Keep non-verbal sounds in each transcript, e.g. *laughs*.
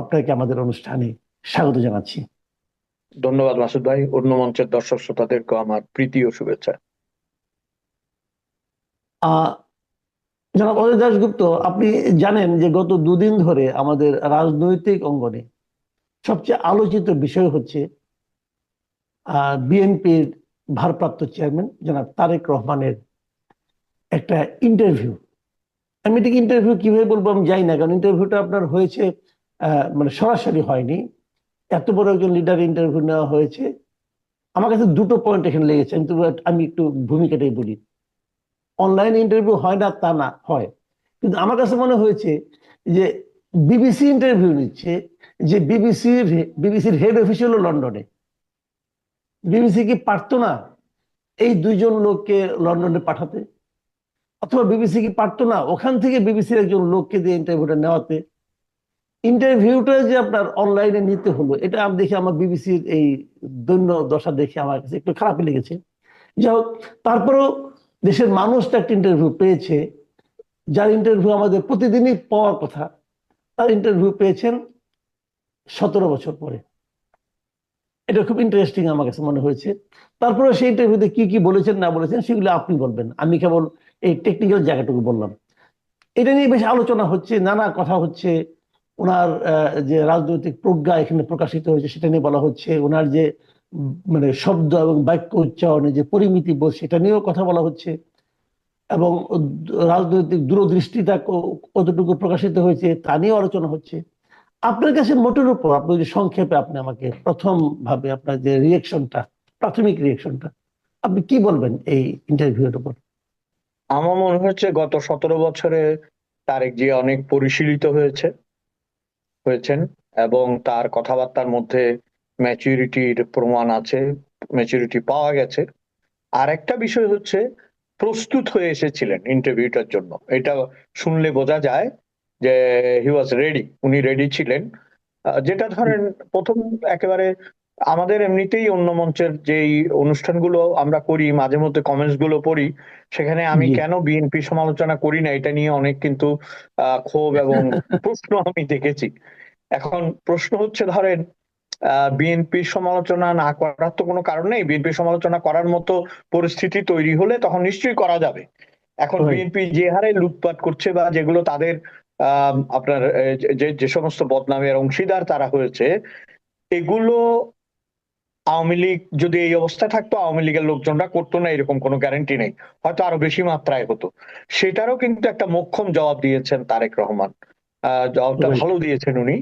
আপনাকে আমাদের অনুষ্ঠানে স্বাগত জানাচ্ছি। ধন্যবাদ মাসুদ ভাই অন্য মঞ্চের দর্শক শ্রোতাদেরকে আমার প্রীতি ও শুভেচ্ছা। আহ জনাব অজয় দাশগুপ্ত আপনি জানেন যে গত দুদিন ধরে আমাদের রাজনৈতিক অঙ্গনে সবচেয়ে আলোচিত বিষয় হচ্ছে বিএনপির ভারপ্রাপ্ত চেয়ারম্যান জনাব তারেক রহমানের একটা ইন্টারভিউ। আমি এটাকে ইন্টারভিউ কীভাবে বলব আমি জানি না কারণ ইন্টারভিউটা আপনার হয়েছে মানে সরাসরি হয়নি। এত বড় একজন লিডার ইন্টারভিউ নেওয়া হয়েছে। আমার কাছে দুটো পয়েন্ট এখানে লেগেছে। আমি আমি একটু ভূমিকাটাই বলি। অনলাইন ইন্টারভিউ হয় না, তা না, হয়। কিন্তু আমার কাছে মনে হয়েছে যে বিবিসি ইন্টারভিউ নিচ্ছে, যে বিবিসির বিবিসির হেড অফিস হলো লন্ডনে বিবিসি কি পারতো না এই দুইজন লোককে লন্ডনে পাঠাতে? অথবা বিবিসি কি পারতো না ওখান থেকে বিবিসির একজন লোককে দিয়ে ইন্টারভিউটা নেওয়াতে? ইন্টারভিউটা যে আপনার অনলাইনে নিতে হলো, এটা আমি দেখে আমার বিবিসির এই দৈন্য দশা দেখে আমার কাছে একটু খারাপই লেগেছে। যাই হোক, তারপরেও দেশের মানুষ তো একটা ইন্টারভিউ পেয়েছে। যার ইন্টারভিউ আমাদের প্রতিদিনই পাওয়ার কথা, তার ইন্টারভিউ পেয়েছেন সতেরো বছর পরে। এটা খুব ইন্টারেস্টিং আমার কাছে মনে হয়েছে। তারপরে সেই ইন্টারভিউতে কি কি বলেছেন, না বলেছেন, সেগুলো আপনি বলবেন। আমি কেবল এই টেকনিক্যাল জায়গাটুকু বললাম। এটা নিয়ে বেশ আলোচনা হচ্ছে, নানা কথা হচ্ছে। ওনার যে রাজনৈতিক প্রজ্ঞা এখানে প্রকাশিত হয়েছে সেটা নিয়ে বলা হচ্ছে, ওনার যে মানে শব্দ এবং বাক্য উচ্চারণে যে পরিমিতি বোধ সেটা নিয়েও কথা বলা হচ্ছে এবং রাজনৈতিক দূরদৃষ্টিতা ক- কতটুকু প্রকাশিত হয়েছে তা নিয়েও আলোচনা হচ্ছে। আপনার কাছে মোটের উপর, আপনি যদি সংক্ষেপে আপনি আমাকে প্রথম ভাবে আপনার যে রিয়েকশনটা প্রাথমিক রিয়েকশনটা আপনি কি বলবেন এই ইন্টারভিউর উপর? আমার মনে হচ্ছে গত সতেরো বছরে তারেক জিয়া অনেক পরিশীলিত হয়েছে। হয়েছেন এবং তার কথাবার্তার মধ্যে ম্যাচুরিটির প্রমাণ আছে, ম্যাচুরিটি পাওয়া গেছে। আর একটা বিষয় হচ্ছে, প্রস্তুত হয়ে এসেছিলেন ইন্টারভিউটার জন্য। এটা শুনলে বোঝা যায় যে হি ওয়াজ রেডি উনি রেডি ছিলেন। যেটা ধরেন, প্রথম একেবারে আমাদের এমনিতেই অন্য মঞ্চের যেই অনুষ্ঠানগুলো আমরা করি মাঝে মধ্যে কমেন্টসগুলো পড়ি সেখানে আমি কেন বিএনপি সমালোচনা করি না এটা নিয়ে অনেক কিন্তু আহ, ক্ষোভ এবং *laughs* প্রশ্ন আমি দেখেছি। এখন প্রশ্ন হচ্ছে ধরেন বিএনপি সমালোচনা না করার তো কোনো কারণ নেই। বিএনপি সমালোচনা করার মতো পরিস্থিতি তৈরি হলে তখন নিশ্চয়ই করা যাবে। এখন বিএনপি যে হারে লুটপাট করছে বা যেগুলো তাদের আহ, আপনার যে যে সমস্ত বদনামের অংশীদার তারা হয়েছে এগুলো আওয়ামী লীগ যদি এই অবস্থায় থাকতো আওয়ামী লীগের লোকজনরা করতো না এরকম কোনো গ্যারান্টি নেই। হয়তো আরও বেশি মাত্রায় হতো। সেটারও কিন্তু একটা মোক্ষম জবাব দিয়েছেন তারেক রহমান। জবাবটা ভালো দিয়েছেন উনি।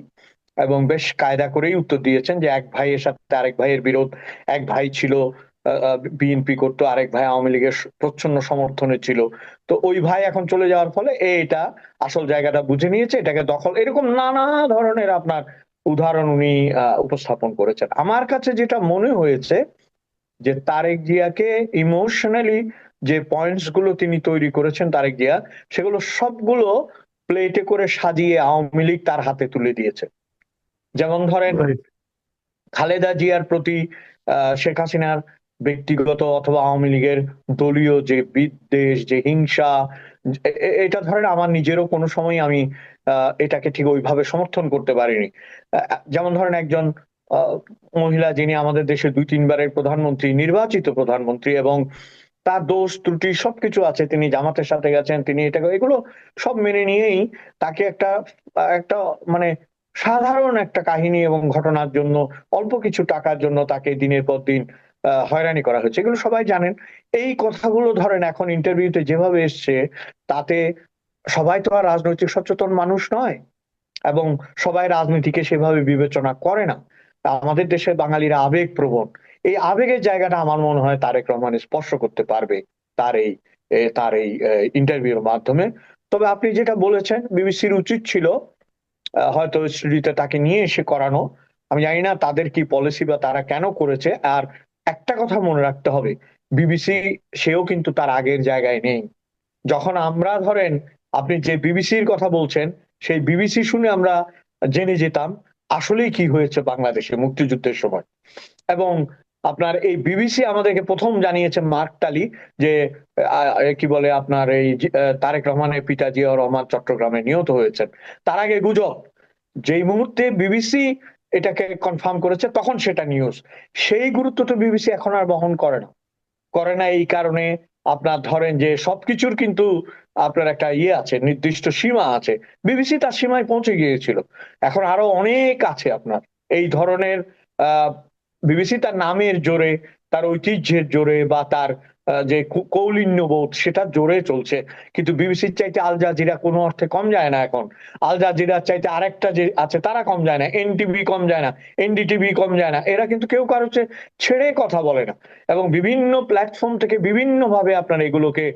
এবং বেশ কায়দা করেই উত্তর দিয়েছেন যে এক ভাইয়ের সাথে আরেক ভাইয়ের বিরোধ এক ভাই ছিল বিএনপি করতো আরেক ভাই আওয়ামী লীগের প্রচ্ছন্ন সমর্থনে ছিল। তো ওই ভাই এখন চলে যাওয়ার ফলে এটা আসল জায়গাটা বুঝে নিয়েছে এটাকে দখল এরকম নানা ধরনের আপনার উদাহরণ উনি উপস্থাপন করেছেন। আমার কাছে যেটা মনে হয়েছে যে তারেক জিয়াকে ইমোশনালি যে পয়েন্টসগুলো তিনি তৈরি করেছেন তারেক জিয়া সেগুলো সবগুলো প্লেটে করে সাজিয়ে আওয়ামী লীগ তার হাতে তুলে দিয়েছে। যেমন ধরেন খালেদা জিয়ার প্রতি আহ, শেখ হাসিনার ব্যক্তিগত অথবা আওয়ামী লীগের দলীয় যে বিদ্বেষ যে হিংসা এটা ধরেন আমার নিজেরও কোনো সময় আমি এটাকে ঠিক ওইভাবে সমর্থন করতে পারিনি। যেমন ধরেন একজন মহিলা যিনি আমাদের দেশে দুই তিনবারের প্রধানমন্ত্রী, নির্বাচিত প্রধানমন্ত্রী এবং তার দোষ, ত্রুটি সবকিছু আছে, তিনি জামাতের সাথে গেছেন তিনি এটা এগুলো সব মেনে নিয়েই তাকে একটা একটা মানে সাধারণ একটা কাহিনী এবং ঘটনার জন্য অল্প কিছু টাকার জন্য তাকে দিনের পর দিন হয়রানি করা হচ্ছে। এগুলো সবাই জানেন। এই কথাগুলো ধরেন এখন ইন্টারভিউতে যেভাবে এসছে, তাতে সবাই তো আর রাজনৈতিক সচেতন মানুষ নয় এবং সবাই রাজনীতিকে সেভাবে বিবেচনা করে না। আমাদের দেশে বাঙালিরা আবেগ প্রবণ এই আবেগের জায়গাটা আমার মনে হয় তারেক রহমান স্পর্শ করতে পারবে তার এই তার এই ইন্টারভিউর মাধ্যমে। তবে আপনি যেটা বলেছেন, বিবিসির উচিত ছিল হয়তো স্টুডিওতে তাকে নিয়ে এসে করানো। আমি জানি না তাদের কি পলিসি বা তারা কেন করেছে। আর একটা কথা মনে রাখতে হবে বিবিসি সেও কিন্তু তার আগের জায়গায় নেই। যখন আমরা ধরেন আপনি যে বিবিসির কথা বলছেন, সেই বিবিসি শুনে আমরা জেনে যেতাম আসলেই কি হয়েছে বাংলাদেশে মুক্তিযুদ্ধের সময়। এবং আপনার এই বিবিসি আমাদেরকে প্রথম জানিয়েছে মার্ক টালি যে কি বলে আপনার এই তারেক রহমানের পিতা জিয়া রহমান চট্টগ্রামে নিহত হয়েছেন। তার আগে গুজব। যেই মুহূর্তে বিবিসি এটাকে কনফার্ম করেছে, তখন সেটা নিউজ সেই গুরুত্ব তো বিবিসি এখন আর বহন করে না। করে না এই কারণে আপনার ধরেন যে সবকিছুর কিন্তু আপনার একটা ইয়ে আছে, নির্দিষ্ট সীমা আছে। বিবিসি তার সীমায় পৌঁছে গিয়েছিল। এখন আরও অনেক আছে আপনার। এই ধরনের বিবিসি তার নামের জোরে, তার ঐতিহ্যের জোরে বা তার যে কৌ- কৌলিন্যবোধ সেটা জোরে চলছে। কিন্তু বিবিসির চাইতে আল জাজিরা কোনো অর্থে কম যায় না এখন। আল জাজিরার চাইতে আরেকটা যে আছে, তারা কম যায় না। এনটিভি কম যায় না এনডিটিভি কম যায় না। এরা কিন্তু কেউ কারও ছেড়ে কথা বলে না। এবং বিভিন্ন প্ল্যাটফর্ম থেকে বিভিন্ন ভাবে আপনার এগুলোকে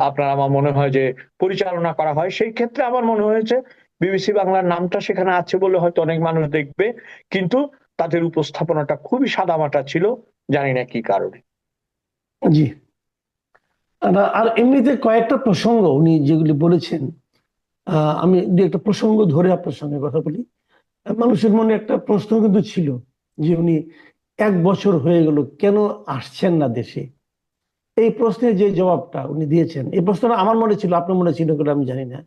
আপনার আমার মনে হয় যে পরিচালনা করা হয়। সেই ক্ষেত্রে আমার মনে হয়েছে বিবিসি বাংলার নামটা সেখানে আছে বলে হয়তো অনেক মানুষ দেখবে। কিন্তু তাদের উপস্থাপনাটা খুবই সাদামাটা ছিল, জানি না কি কারণে। জি। আর এমনিতে কয়েকটা প্রসঙ্গ উনি যেগুলি বলেছেন আমি দু একটা প্রসঙ্গ ধরে আপনার সঙ্গে কথা বলি। মানুষের মনে একটা প্রশ্ন কিন্তু ছিল যে উনি এক বছর হয়ে গেল কেন আসছেন না দেশে? এই প্রশ্নের যে জবাবটা উনি দিয়েছেন এই প্রশ্নটা আমার মনে ছিল আপনার মনে ছিল কিনা আমি জানি না।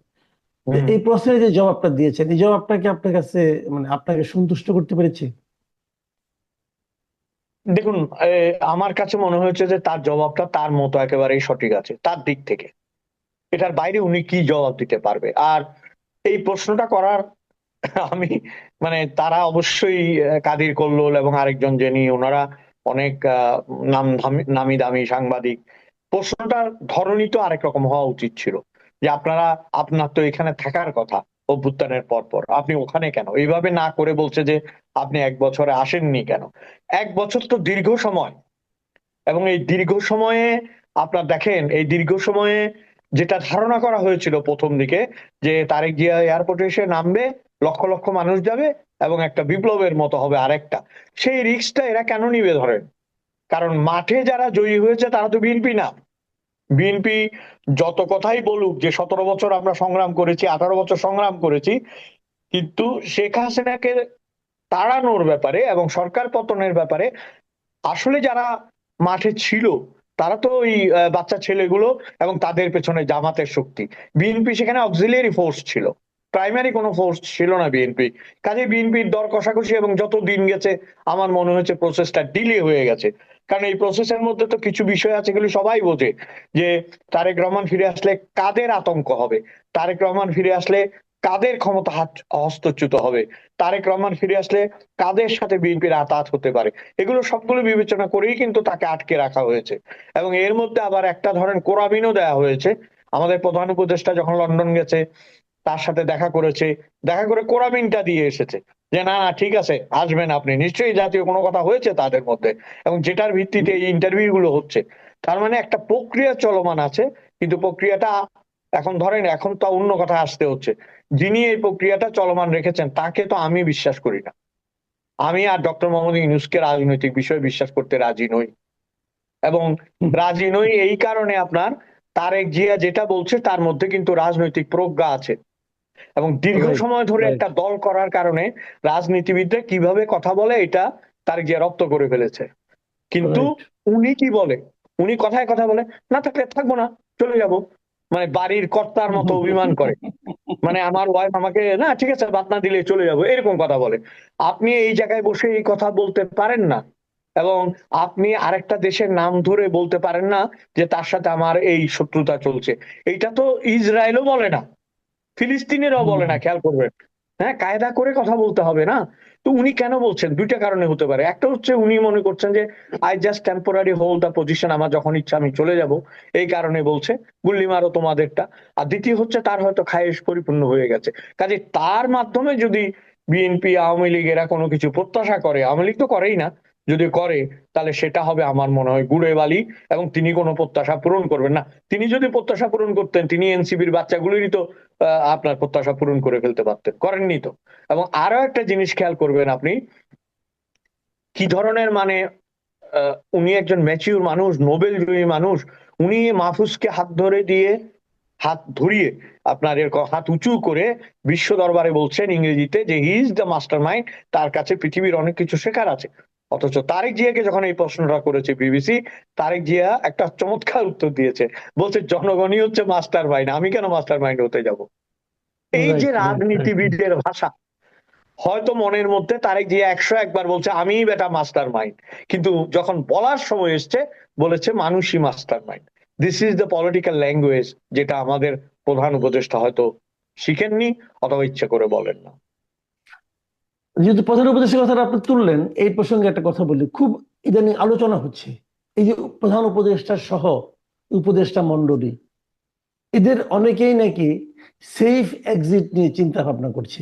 এই প্রশ্নের যে জবাবটা দিয়েছেন এই জবাবটা কি আপনার কাছে মানে আপনাকে সন্তুষ্ট করতে পেরেছে? দেখুন আমার কাছে মনে হয়েছে যে তার জবাবটা তার মতো একেবারেই সঠিক আছে, তার দিক থেকে। এটার বাইরে উনি কি জবাব দিতে পারবে? আর এই প্রশ্নটা করার আমি মানে তারা অবশ্যই কাদির কল্লোল এবং আরেকজন যিনি, ওনারা অনেক নাম নামি দামি সাংবাদিক। প্রশ্নটার ধরনই তো আরেক রকম হওয়া উচিত ছিল। যে আপনারা, আপনার তো এখানে থাকার কথা। অভ্যুত্থানের পর পর আপনি ওখানে কেন? এইভাবে না করে বলছে যে আপনি এক বছরে আসেননি কেন? এক বছর তো দীর্ঘ সময়। এবং এই দীর্ঘ সময়ে আপনার দেখেন, এই দীর্ঘ সময়ে যেটা ধারণা করা হয়েছিল প্রথম দিকে, যে তারেক জিয়া এয়ারপোর্টে এসে নামবে, লক্ষ লক্ষ মানুষ যাবে এবং একটা বিপ্লবের মতো হবে আরেকটা। সেই রিস্কটা এরা কেন নিবে ধরেন? কারণ মাঠে যারা জয়ী হয়েছে তারা তো বিএনপি না। বিএনপি যত কথাই বলুক যে সতেরো বছর আমরা সংগ্রাম করেছি, আঠারো বছর সংগ্রাম করেছি, কিন্তু শেখ হাসিনাকে তাড়ানোর ব্যাপারে এবং সরকার পতনের ব্যাপারে আসলে যারা মাঠে ছিল, তারা তো ওই বাচ্চা ছেলেগুলো এবং তাদের পেছনে জামাতের শক্তি। বিএনপি সেখানে অক্সিলিয়ারি ফোর্স ছিল। প্রাইমারি কোনো ফোর্স ছিল না বিএনপি কাজে বিএনপির দর কষাকষি এবং যত দিন গেছে, আমার মনে হচ্ছে প্রসেসটা ডিলে হয়ে গেছে। কারণ এই প্রসেসের মধ্যে তো কিছু বিষয় আছে এগুলো সবাই বোঝে যে তারেক রহমান ফিরে আসলে কাদের আতঙ্ক হবে? তারেক রহমান ফিরে আসলে কাদের ক্ষমতা হাত হস্তচ্যুত হবে? তারেক রহমান ফিরে আসলে কাদের সাথে বিএনপির আতাত হতে পারে? এগুলো সবগুলো বিবেচনা করেই কিন্তু তাকে আটকে রাখা হয়েছে। এবং এর মধ্যে আবার একটা ধরেন কোরাবিনও দেওয়া হয়েছে। আমাদের প্রধান উপদেষ্টা যখন লন্ডন গেছে, তার সাথে দেখা করেছে। দেখা করে কোরাবিনটা দিয়ে এসেছে। যে, না না, ঠিক আছে, আসবেন আপনি। নিশ্চয়ই জাতীয় কোনো কথা হয়েছে তাদের মধ্যে এবং যেটার ভিত্তিতে এই ইন্টারভিউ গুলো হচ্ছে। তার মানে একটা প্রক্রিয়া চলমান আছে, কিন্তু প্রক্রিয়াটা এখন ধরেন, এখন তো অন্য কথা আসতে হচ্ছে। যিনি এই প্রক্রিয়াটা চলমান রেখেছেন, তাকে তো আমি বিশ্বাস করি না। আমি আর ডক্টর মোহাম্মদ ইউনুসকে রাজনৈতিক বিষয়ে বিশ্বাস করতে রাজি নই। এবং রাজি নই এই কারণে আপনার, তারেক জিয়া যেটা বলছে, তার মধ্যে কিন্তু রাজনৈতিক প্রজ্ঞা আছে। এবং দীর্ঘ সময় ধরে একটা দল করার কারণে রাজনীতিবিদরা কীভাবে কথা বলে এটা তারেক জিয়া রপ্ত করে ফেলেছে। কিন্তু উনি কি বলে? উনি কথায় কথা বলে না থাকলে থাকব না চলে যাব। মানে বাড়ির কর্তার মতো অভিমান করে। মানে আমার ওয়াইফ আমাকে না ঠিক আছে বাদ না দিলে চলে যাব। এরকম কথা বলে। আপনি এই জায়গায় বসে এই কথা বলতে পারেন না। এবং আপনি আরেকটা দেশের নাম ধরে বলতে পারেন না যে তার সাথে আমার এই শত্রুতা চলছে। এইটা তো ইসরায়েলও বলে না। ফিলিস্তিনেরও বলে না খেয়াল করবেন হ্যাঁ কায়দা করে কথা বলতে হবে না। তো উনি কেন বলছেন? দুইটা কারণে হতে পারে। একটা হচ্ছে উনি মনে করছেন যে I just temporary hold the position আমার যখন ইচ্ছা আমি চলে যাব। এই কারণে বলছে গুল্লি মারো তোমাদেরটা। আর দ্বিতীয় হচ্ছে তার হয়তো খায়েশ পরিপূর্ণ হয়ে গেছে। কাজে তার মাধ্যমে যদি বিএনপি আওয়ামী লীগ এরা কোনো কিছু প্রত্যাশা করে আওয়ামী লীগ তো করেই না যদি করে, তাহলে সেটা হবে আমার মনে হয় গুড়ে বালি এবং তিনি কোনো প্রত্যাশা পূরণ করবেন না। তিনি যদি প্রত্যাশা পূরণ করতেন, তিনি এনসিবির বাচ্চাগুলিরই তো আপনার প্রত্যাশা পূরণ করে ফেলতে পারতেন। করেননি তো। এবং আরও একটা জিনিস খেয়াল করবেন আপনি, কি ধরনের মানে উনি একজন ম্যাচিউর মানুষ নোবেল জয়ী মানুষ, উনি মাহফুজকে হাত ধরে দিয়ে, হাত ধরিয়ে, আপনার এরকম হাত উঁচু করে বিশ্ব দরবারে বলছেন ইংরেজিতে যে he is the mastermind তার কাছে পৃথিবীর অনেক কিছু শেখার আছে। অথচ তারেক জিয়াকে যখন এই প্রশ্নটা করেছে বিবিসি তারেক জিয়া একটা চমৎকার উত্তর দিয়েছে। বলছে জনগণই হচ্ছে মাস্টার মাইন্ড আমি কেন মাস্টার মাইন্ড হতে যাব? এই যে. রাজনীতিবিদদের ভাষা হয়তো মনের মধ্যে তারেক জিয়া একশো একবার বলছে আমিই বেটা মাস্টার মাইন্ড কিন্তু যখন বলার সময় এসছে বলেছে মানুষই mastermind this is the political language যেটা আমাদের প্রধান উপদেষ্টা হয়তো শিখেননি অথবা ইচ্ছে করে বলেন না। যেহেতু প্রধান উপদেষ্টার কথাটা আপনি তুললেন, এই প্রসঙ্গে একটা কথা বলি। খুব ইদানিং আলোচনা হচ্ছে। এই যে প্রধান উপদেষ্টা সহ উপদেষ্টা মণ্ডলী, এদের অনেকেই নাকি সেফ এক্সিট নিয়ে চিন্তা ভাবনা করছে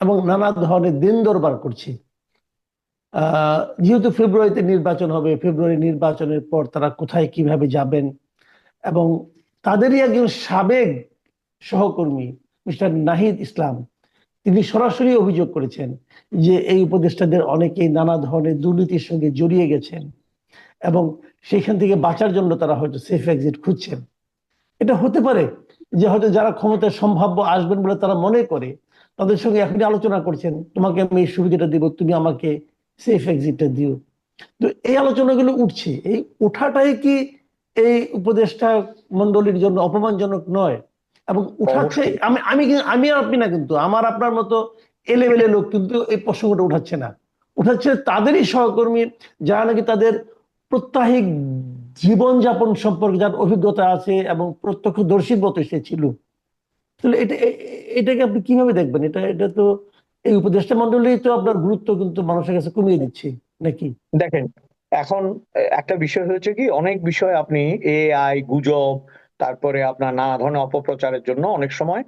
এবং নানা ধরনের দিন দরবার করছে। যেহেতু ফেব্রুয়ারিতে নির্বাচন হবে, ফেব্রুয়ারি নির্বাচনের পর তারা কোথায় কীভাবে যাবেন এবং তাদেরই একজন সাবেক সহকর্মী, মিস্টার নাহিদ ইসলাম তিনি সরাসরি অভিযোগ করেছেন যে এই উপদেষ্টাদের অনেকেই নানা ধরনের দুর্নীতির সঙ্গে জড়িয়ে গেছেন এবং সেখান থেকে বাঁচার জন্য তারা হয়তো সেফ এক্সিট খুঁজছেন। এটা হতে পারে যে হয়তো যারা ক্ষমতায় সম্ভাব্য আসবেন বলে তারা মনে করে, তাদের সঙ্গে এখনই আলোচনা করছেন, তোমাকে আমি এই সুবিধাটা দিব, তুমি আমাকে সেফ এক্সিটটা দিও। তো এই আলোচনাগুলো উঠছে, এই ওঠাটাই কি এই উপদেষ্টা মন্ডলীর জন্য অপমানজনক নয়? এবং উঠাচ্ছে আমি আমি আমি আপনি না কিন্তু আমার আপনার মতো এলেবেলে লোক কিন্তু এই প্রসঙ্গটা উঠাচ্ছে না। উঠাচ্ছে তাদেরই সহকর্মী যারা নাকি তাদের প্রত্যাহিক জীবনযাপন সম্পর্কে যার অভিজ্ঞতা আছে এবং প্রত্যক্ষদর্শীর মতো সে ছিল। তাহলে এটা এটাকে আপনি কীভাবে দেখবেন? এটা এটা তো এই উপদেষ্টা মন্ডলী তো আপনার গুরুত্ব কিন্তু মানুষের কাছে কমিয়ে দিচ্ছে নাকি? দেখেন এখন একটা বিষয় হচ্ছে কি অনেক বিষয় আপনি এআই গুজব তারপরে আপনার নানা ধরনের অপপ্রচারের জন্য অনেক সময়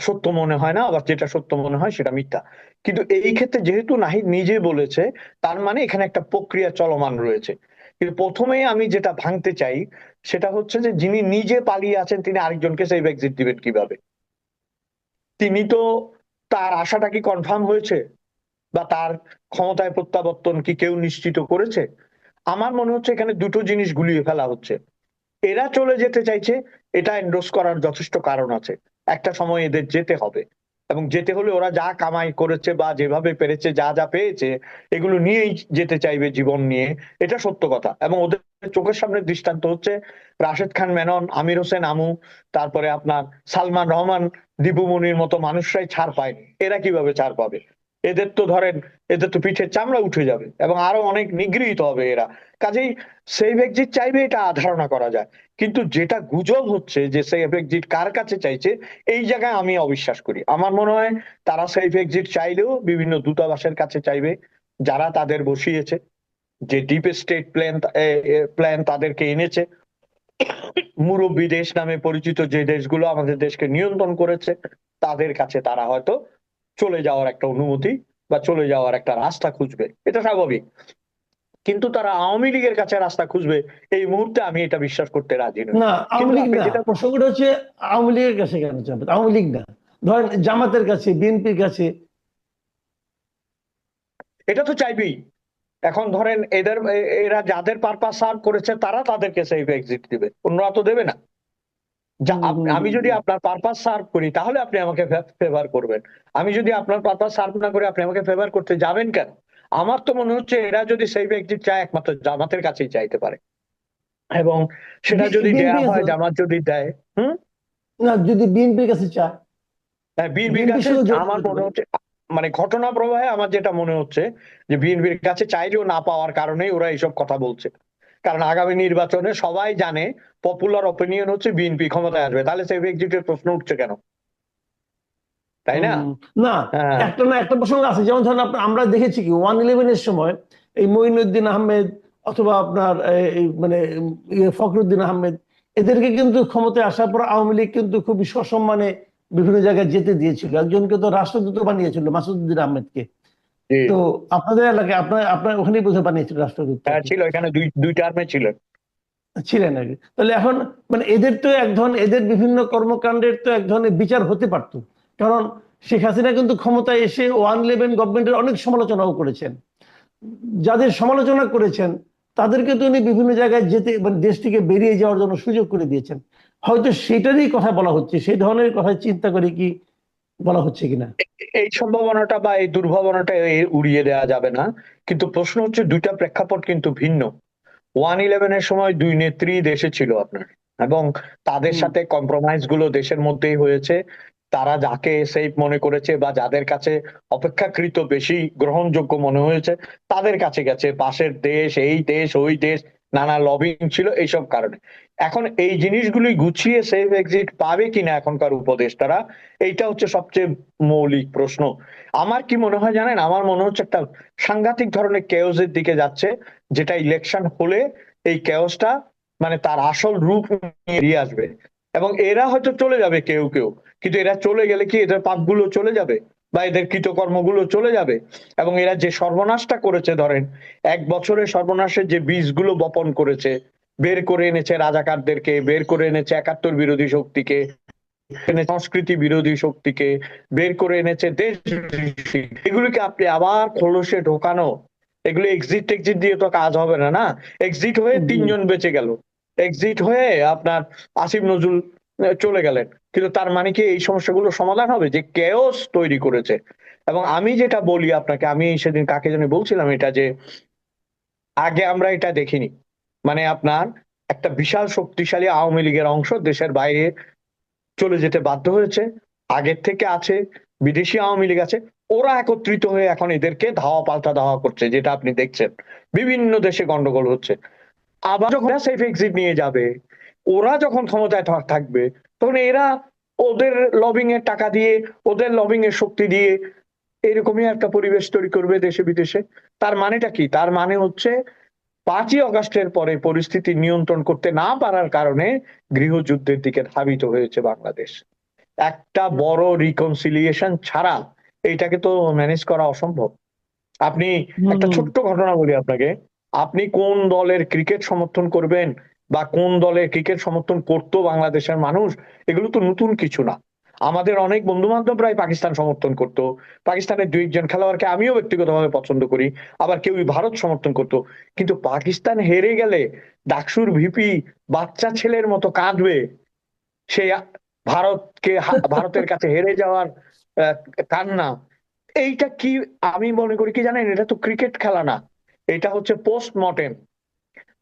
সত্য মনে হয় না, আবার যেটা সত্য মনে হয় সেটা মিথ্যা। কিন্তু এই ক্ষেত্রে যেহেতু নাহিদ নিজে বলেছে, তার মানে এখানে একটা প্রক্রিয়া চলমান রয়েছে। কিন্তু প্রথমেই আমি যেটা ভাঙতে চাই, সেটা হচ্ছে যে যিনি নিজে পালিয়ে আছেন, তিনি আরেকজনকে সেভ এক্সিট দিবেন কীভাবে? তিনি তো তার আশাটা কি কনফার্ম হয়েছে? বা তার ক্ষমতায় প্রত্যাবর্তন কি কেউ নিশ্চিত করেছে? আমার মনে হচ্ছে এখানে দুটো জিনিস গুলিয়ে ফেলা হচ্ছে। এরা চলে যেতে চাইছে, এটা এন্ডোর্স করার যথেষ্ট কারণ আছে। একটা সময় এদের যেতে হবে। এবং যেতে হলে ওরা যা কামাই করেছে বা যেভাবে পেরেছে, যা যা পেয়েছে, এগুলো নিয়েই যেতে চাইবে জীবন নিয়ে। এটা সত্য কথা। এবং ওদের চোখের সামনে দৃষ্টান্ত হচ্ছে রাশেদ খান, মেনন, আমির হোসেন, আমু, তারপরে আপনার সালমান রহমান দীপুমনির মতো মানুষরাই ছাড় পায়নি। এরা কীভাবে ছাড় পাবে? এদের তো ধরেন, এদের তো পিঠের চামড়া উঠে যাবে এবং আরও অনেক নিগৃহীত হবে এরা। কাজেই সেভ এক্সিট চাইবে এটা ধারণা করা যায়। কিন্তু যেটা গুজব হচ্ছে যে সেভ এক্সিট কার কাছে চাইছে, এই জায়গায় আমি অবিশ্বাস করি। আমার মনে হয় তারা সেভ এক্সিট চাইলেও বিভিন্ন দূতাবাসের কাছে চাইবে, যারা তাদের বসিয়েছে, যে ডিপ স্টেট প্ল্যান প্ল্যান তাদেরকে এনেছে। মুরব্বী দেশ নামে পরিচিত যে দেশগুলো আমাদের দেশকে নিয়ন্ত্রণ করেছে, তাদের কাছে তারা হয়তো চলে যাওয়ার একটা অনুমতি বা চলে যাওয়ার একটা রাস্তা খুঁজবে। এটা স্বাভাবিক। কিন্তু তারা আওয়ামী লীগের কাছে রাস্তা খুঁজবে এই মুহূর্তে আমি এটা বিশ্বাস করতে রাজি নই। না আওয়ামী লীগ যেটা- প্রসঙ্গটা হচ্ছে আওয়ামী লীগের কাছে কেন যাবে? আওয়ামী লীগ না। ধরেন জামাতের কাছে বিএনপির কাছে। এটা তো চাইবেই। এখন ধরেন এদের এরা যাদের পারপাস সার্ভ করেছে তারা তাদেরকে সেফ এক্সিট দিবে। অন্যরা তো দেবে না। আমি যদি আপনার পারপাস সার্ভ করি তাহলে আপনি আমাকে ফেভার করবেন। আমি যদি আপনার পারপাস সার্ভ না করে আপনি আমাকে ফেভার করতে যাবেন কেন? আমার তো মনে হচ্ছে এরা যদি সেই এক্সিট চায় একমাত্র জামাতের কাছেই চাইতে পারে। এবং সেটা যদি দেয়া হয় জামাত যদি দেয় হুম? না যদি বিএনপির কাছে চায়। হ্যাঁ বিএনপির বিএনপির কাছে আমার মনে হচ্ছে মানে ঘটনা প্রবাহে আমার যেটা মনে হচ্ছে যে বিএনপির কাছে চাইলেও না পাওয়ার কারণেই ওরা এইসব কথা বলছে। কারণ আগামী নির্বাচনে সবাই জানে পপুলার অপিনিয়ন হচ্ছে বিএনপি ক্ষমতায় আসবে। তাহলে সেভ এক্সিটের প্রশ্ন উঠছে কেন? তাই না? না হ্যাঁ। একটা না একটা প্রসঙ্গ আছে। যেমন ধরেন আমরা দেখেছি কি ওয়ান ইলেভেনের সময় এই মঈনুদ্দিন আহমেদ অথবা আপনার এই- মানে ইয়ে ফখরুদ্দিন আহমেদ এদেরকে কিন্তু ক্ষমতায় আসার পর আওয়ামী লীগ কিন্তু খুবই সসম্মানে বিভিন্ন জায়গায় যেতে দিয়েছিল। একজনকে তো রাষ্ট্রদূত বানিয়েছিল মাসুদুদ্দিন আহমেদকে। তো আপনাদের এলাকায় আপনার আপনার ওখানেই বোধহয় বানিয়েছিল রাষ্ট্রদূত হ্যাঁ ছিল এখানে দুই দুই টার্মে ছিলেন ছিলেন আর তাহলে এখন মানে এদের তো এক ধরনের এদের বিভিন্ন কর্মকাণ্ডের তো এক ধরনের বিচার হতে পারতো। কারণ শেখ হাসিনা কিন্তু ক্ষমতায় এসে ওয়ান ইলেভেন গভর্নমেন্টের অনেক সমালোচনাও করেছেন। যাদের সমালোচনা করেছেন তাদেরকে তো উনি বিভিন্ন জায়গায় যেতে মানে দেশ থেকে বেরিয়ে যাওয়ার জন্য সুযোগ করে দিয়েছেন। হয়তো সেটারই কথা বলা হচ্ছে সেই ধরনের কথা চিন্তা করে কি বলা হচ্ছে কিনা? এই সম্ভাবনাটা বা এই দুর্ভাবনাটা উড়িয়ে দেওয়া যাবে না। কিন্তু প্রশ্ন হচ্ছে দুইটা প্রেক্ষাপট কিন্তু ভিন্ন। ওয়ান ইলেভেনের সময় দুই নেত্রী দেশে ছিল আপনার। এবং তাদের সাথে কম্প্রোমাইজগুলো দেশের মধ্যেই হয়েছে। তারা যাকে সেফ মনে করেছে বা যাদের কাছে অপেক্ষাকৃত বেশি গ্রহণযোগ্য মনে হয়েছে তাদের কাছে গেছে। পাশের দেশ এই দেশ ওই দেশ। নানা লবিং ছিল এইসব কারণে। এখন এই জিনিসগুলি গুছিয়ে সেফ এক্সিট পাবে কিনা এখনকার উপদেষ্টারা, এইটা হচ্ছে সবচেয়ে মৌলিক প্রশ্ন। আমার কি মনে হয় জানেন? আমার মনে হচ্ছে একটা সাংঘাতিক ধরনের কেওসের দিকে যাচ্ছে, যেটা ইলেকশন হলে এই কেওসটা মানে তার আসল রূপ নিয়ে আসবে। এবং এরা হয়তো চলে যাবে কেউ কেউ, কিন্তু এরা চলে গেলে কি এদের পাপগুলো চলে যাবে? বা এদের কৃতকর্মগুলো চলে যাবে এবং এরা যে সর্বনাশটা করেছে ধরেন এক বছরে সর্বনাশের যে বীজগুলো বপন করেছে বের করে এনেছে রাজাকারদেরকে বের করে এনেছে একাত্তর বিরোধী শক্তিকে সংস্কৃতি বিরোধী শক্তিকে বের করে এনেছে দেশ। এগুলিকে আপনি আবার খোলসে ঢোকানো এগুলো এক্সিট টেক্সিট দিয়ে তো কাজ হবে না না? এক্সিট হয়ে তিনজন বেঁচে গেল। এক্সিট হয়ে আপনার আসিফ নজরুল চলে গেলেন। কিন্তু তার মানে কি এই সমস্যাগুলো সমাধান হবে? যে কেওস তৈরি করেছে। এবং আমি যেটা বলি আপনাকে, আমি সেদিন কাকে জানি বলছিলাম এটা যে, আগে আমরা এটা দেখিনি। মানে আপনার একটা বিশাল শক্তিশালী আওয়ামী লীগের অংশ দেশের বাইরে চলে যেতে বাধ্য হয়েছে। আগের থেকে আছে, বিদেশি আওয়ামী লীগ আছে। ওরা একত্রিত হয়ে এখন এদেরকে ধাওয়া পাল্টা ধাওয়া করছে, যেটা আপনি দেখছেন। বিভিন্ন দেশে গন্ডগোল হচ্ছে। আবার যখন সেফ এক্সিট নিয়ে যাবে, ওরা যখন ক্ষমতায় থাকবে তখন এরা ওদের লবিং এর টাকা দিয়ে ওদের লবিং এর শক্তি দিয়ে এরকমই একটা পরিবেশ তৈরি করবে দেশে বিদেশে। তার মানেটা কি? তার মানে হচ্ছে পাঁচই অগাস্টের পরে পরিস্থিতি নিয়ন্ত্রণ করতে না পারার কারণে গৃহযুদ্ধের দিকে ধাবিত হয়েছে বাংলাদেশ। একটা বড় রিকনসিলিয়েশন ছাড়া এইটাকে তো ম্যানেজ করা অসম্ভব। আপনি একটা ছোট্ট ঘটনা বলি আপনাকে। আপনি কোন দলের ক্রিকেট সমর্থন করবেন? বা কোন দলের ক্রিকেট সমর্থন করতো বাংলাদেশের মানুষ, এগুলো তো নতুন কিছু না। আমাদের অনেক বন্ধু বান্ধবরাই পাকিস্তান সমর্থন করতো। পাকিস্তানের দুই একজন খেলোয়াড়কে আমিও ব্যক্তিগতভাবে পছন্দ করি, আবার কেউই ভারত সমর্থন করতো। কিন্তু পাকিস্তান হেরে গেলে ডাকসুর ভিপি বাচ্চা ছেলের মতো কাঁদবে। সে ভারতকে, ভারতের কাছে হেরে যাওয়ার কান্না। এইটা কি আমি মনে করি কি জানেন? এটা তো ক্রিকেট খেলা না। এটা হচ্ছে পোস্টমর্টেম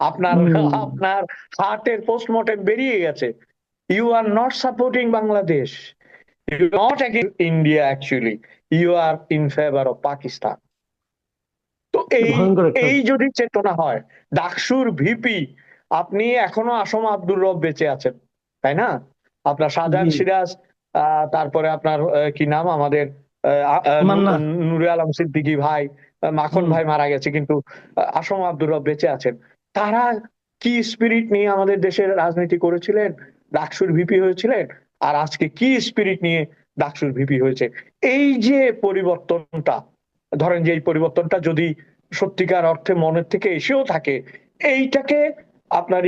আপনার আপনার হার্টের পোস্টমর্টেম বেরিয়ে গেছে। You are not supporting Bangladesh you not India actually you are in favour of Pakistan তো এই এই যদি চেতনা হয় ডাকসুর ভিপি আপনি এখনও আসম আব্দুর রব বেঁচে আছেন তাই না? আপনার শাহজাহান সিরাজ আহ, তারপরে আপনার কি নাম? আমাদের নুরে আলম সিদ্দিকী ভাই মাখন ভাই মারা গেছে কিন্তু আসম আব্দুর রব বেঁচে আছেন। তারা কি স্পিরিট নিয়ে আমাদের দেশের রাজনীতি করেছিলেন? ডাকসুর ভিপি হয়েছিলেন? আর আজকে কি স্পিরিট নিয়ে ডাকসুর ভিপি হয়েছে? এই যে পরিবর্তনটা, ধরেন যে এই পরিবর্তনটা যদি সত্যিকার অর্থে মনের থেকে এসেও থাকে, এইটাকে আপনার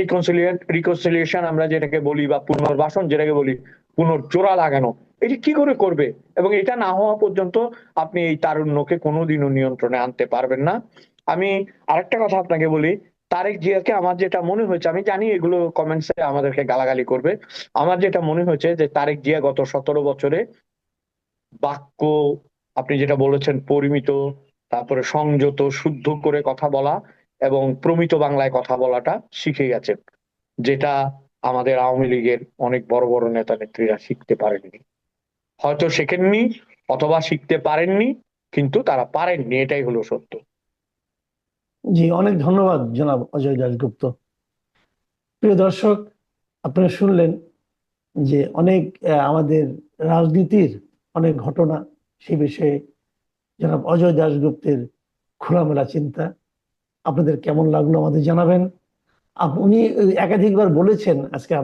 রিকনসিলিয়েশন আমরা যেটাকে বলি বা পুনর্বাসন যেটাকে বলি, পুনর্জোড়া লাগানো, এটি কি করে করবে? এবং এটা না হওয়া পর্যন্ত আপনি এই তারুণ্যকে কোনোদিনও নিয়ন্ত্রণে আনতে পারবেন না। আমি আরেকটা কথা আপনাকে বলি তারেক জিয়াকে আমার যেটা মনে হয়েছে, আমি জানি এগুলো কমেন্টসে আমাদেরকে গালাগালি করবে। আমার যেটা মনে হয়েছে যে তারেক জিয়া গত সতেরো বছরে বাক্য, আপনি যেটা বলেছেন পরিমিত, তারপরে সংযত, শুদ্ধ করে কথা বলা এবং প্রমিত বাংলায় কথা বলাটা শিখে গেছেন যেটা আমাদের আওয়ামী লীগের অনেক বড় বড় নেতা নেত্রীরা শিখতে পারেননি। হয়তো শেখেননি অথবা শিখতে পারেননি, কিন্তু তারা পারেননি, এটাই হলো সত্য। জি, অনেক ধন্যবাদ জনাব অজয় দাশগুপ্ত। প্রিয় দর্শক, আপনারা শুনলেন যে অনেক আমাদের রাজনীতির অনেক ঘটনা, সে বিষয়ে জনাব অজয় দাশগুপ্তের খোলামেলা চিন্তা। আপনাদের কেমন লাগল আমাদের জানাবেন? উনি, একাধিকবার বলেছেন আজকে